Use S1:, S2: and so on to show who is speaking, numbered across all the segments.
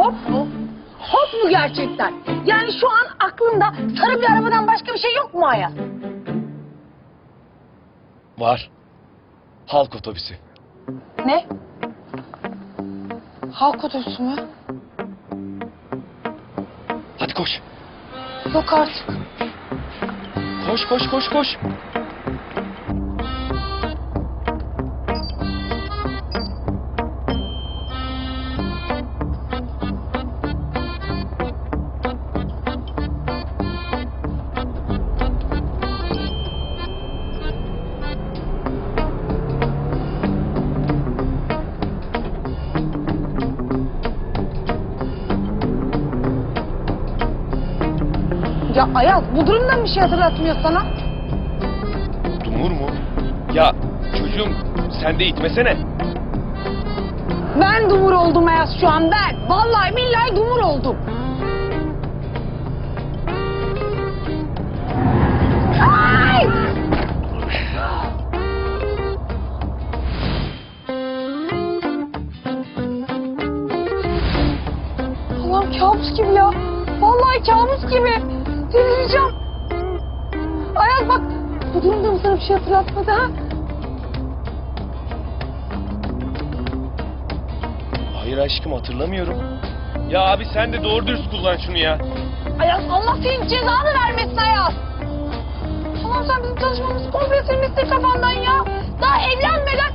S1: Hop mu? Hop mu gerçekten? Yani şu an aklında sarı bir arabadan başka bir şey yok mu Ayaz?
S2: Var. Halk otobüsü.
S1: Ne? Halk otobüsü mü?
S2: Hadi koş.
S1: Yok artık.
S2: Koş koş koş koş.
S1: Ya Ayaz bu durumdan bir şey hatırlatmıyor sana.
S2: Dumur mu? Ya çocuğum sen de itmesene.
S1: Ben dumur oldum Ayaz şu an ben. Vallahi billahi dumur oldum. Ay! Allah'ım kabus gibi ya. Vallahi kabus gibi. Delireceğim. Ayaz bak bu durumda mı sana bir şey hatırlatmadı ha?
S2: Hayır aşkım hatırlamıyorum. Ya abi sen de doğru dürüst kullan şunu ya.
S1: Ayaz Allah senin cezanı vermesin Ayaz. Allah'ım sen bizim tanışmamızı komple silmişsin kafandan ya. Daha evlenmeden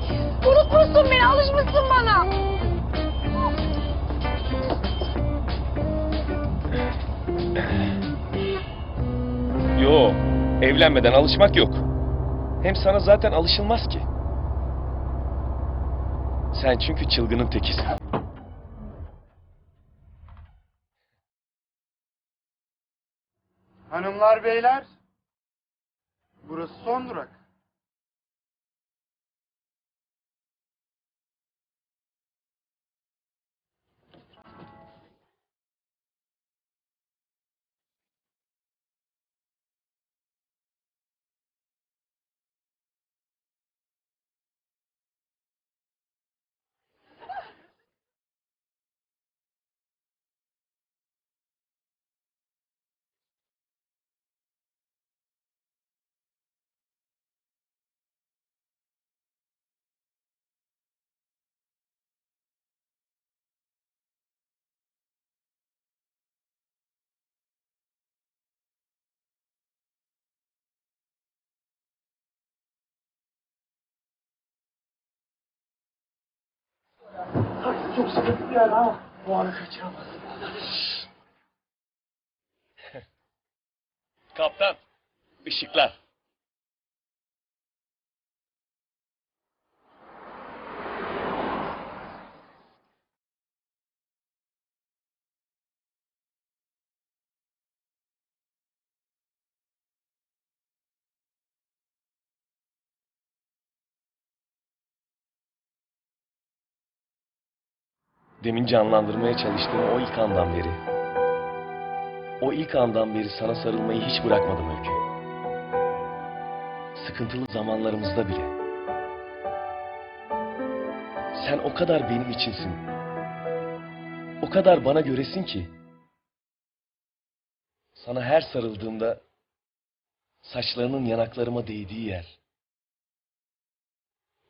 S1: unutmuşsun beni, alışmışsın bana.
S2: Yo, evlenmeden alışmak yok. Hem sana zaten alışılmaz ki. Sen çünkü çılgının tekisin.
S3: Hanımlar beyler, burası son durak. Çok sıkıntı bir yer ama bu anı kaçıramaz.
S2: Kaptan, ışıklar. Demin canlandırmaya çalıştığım o ilk andan beri. O ilk andan beri sana sarılmayı hiç bırakmadım Öykü. Sıkıntılı zamanlarımızda bile. Sen o kadar benim içinsin. O kadar bana göresin ki. Sana her sarıldığımda saçlarının yanaklarıma değdiği yer.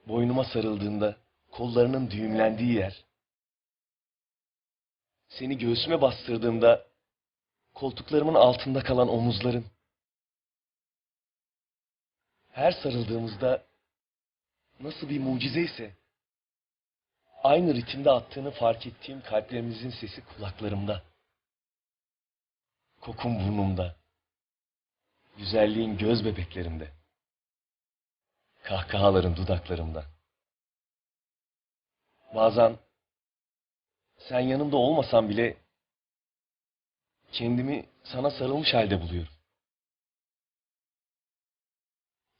S2: Boynuma sarıldığında kollarının düğümlendiği yer. Seni göğsüme bastırdığımda koltuklarımın altında kalan omuzların. Her sarıldığımızda nasıl bir mucizeyse aynı ritimde attığını fark ettiğim kalplerimizin sesi kulaklarımda. Kokun burnumda. Güzelliğin göz bebeklerimde. Kahkahaların dudaklarımda. Bazen sen yanımda olmasan bile kendimi sana sarılmış halde buluyorum.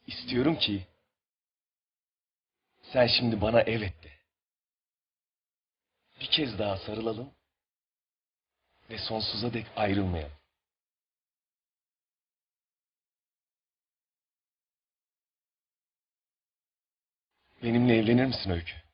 S2: İstiyorum ki sen şimdi bana evet de. Bir kez daha sarılalım ve sonsuza dek ayrılmayalım. Benimle evlenir misin Öykü?